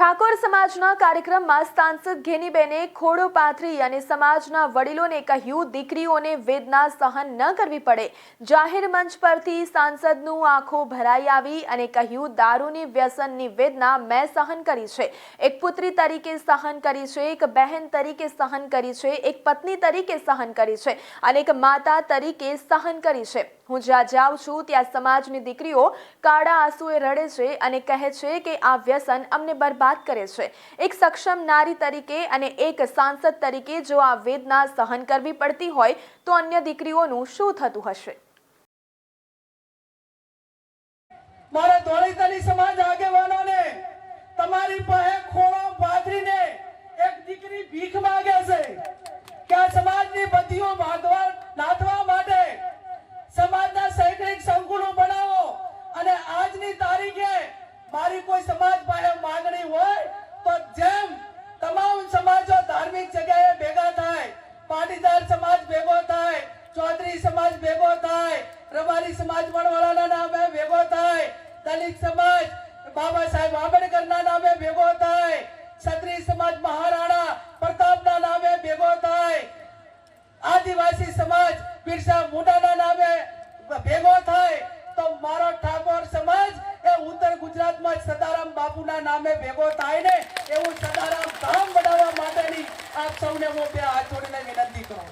ઠાકોર સમાજના કાર્યક્રમમાં સાંસદ ઘેનીબેને ખોડો પાથરી અને સમાજના વડીલોને કહ્યું, દીકરીઓને વેદના સહન ન કરવી પડે. જાહેર મંચ પરથી સાંસદનું આંખો ભરાઈ આવી અને કહ્યું, દારૂની વ્યસનની વેદના મેં સહન કરી છે. એક પુત્રી તરીકે સહન કરી છે, એક બહેન તરીકે સહન કરી છે, એક પત્ની તરીકે સહન કરી છે અને એક માતા તરીકે સહન કરી છે. હું જ્યાં જાઉં છું, ત્યાં સમાજની દીકરીઓ કાળા આંસુએ રડે છે અને કહે છે કે આ વ્યસન અમને બરબાદ કરે છે. એક સક્ષમ નારી તરીકે અને એક સાંસદ તરીકે જો આ વેદના સહન કરવી પડતી હોય, તો અન્ય દીકરીઓનું શું થતું હશે? મારા ધોળીતલી સમાજ આગેવાનોને, તમારી પાસે ખોળો પાથરીને એક દીકરી ભીખ કોઈ સમાજ પાસે માંગણી હોય તો જેમ તમામ સમાજો ધાર્મિક જગ્યાએ ભેગા થાય, પાટીદાર સમાજ ભેગો થાય, ચૌધરી સમાજ ભેગો થાય, રબારી સમાજ વણવાળાના નામે ભેગો થાય, દલિત સમાજ, બાબા સાહેબ આંબેડકરના નામે ભેગો થાય, ક્ષત્રિય સમાજ મહારાણા પ્રતાપના નામે ભેગો થાય, આદિવાસી સમાજ બિરસા મુંડાના નામે બાપુના નામે ભેગો થાય ને એવું સદારામ ધામ બનાવવા માટેની આપ સૌને હું બે હાથ જોડીને વિનંતી કરું